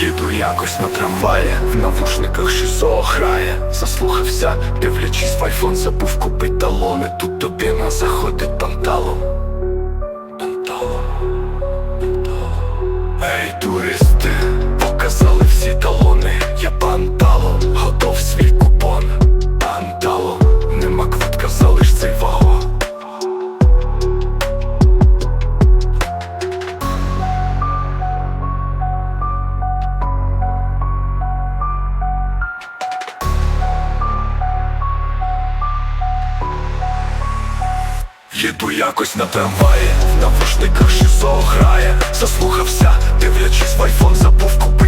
Їду якось на трамваї, в навушниках шизо грає. Заслухався, дивлячись в айфон, забув купить талони. Тут тобі заходить панталом Панталом, панталом Їду якось на трамваї, на навушниках шизо грає Заслухався, дивлячись в айфон, забув купить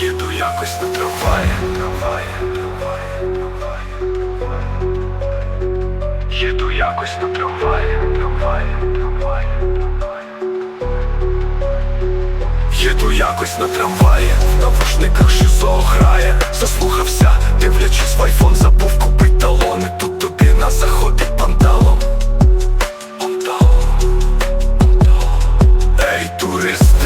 їду якось на трамваї Їду якось на трамваї Їду якось на трамваї, в навушниках шизо грає. Заслухався, дивлячись в айфон, забув купить талони. Тут тобі на заході панталом Ей, турист.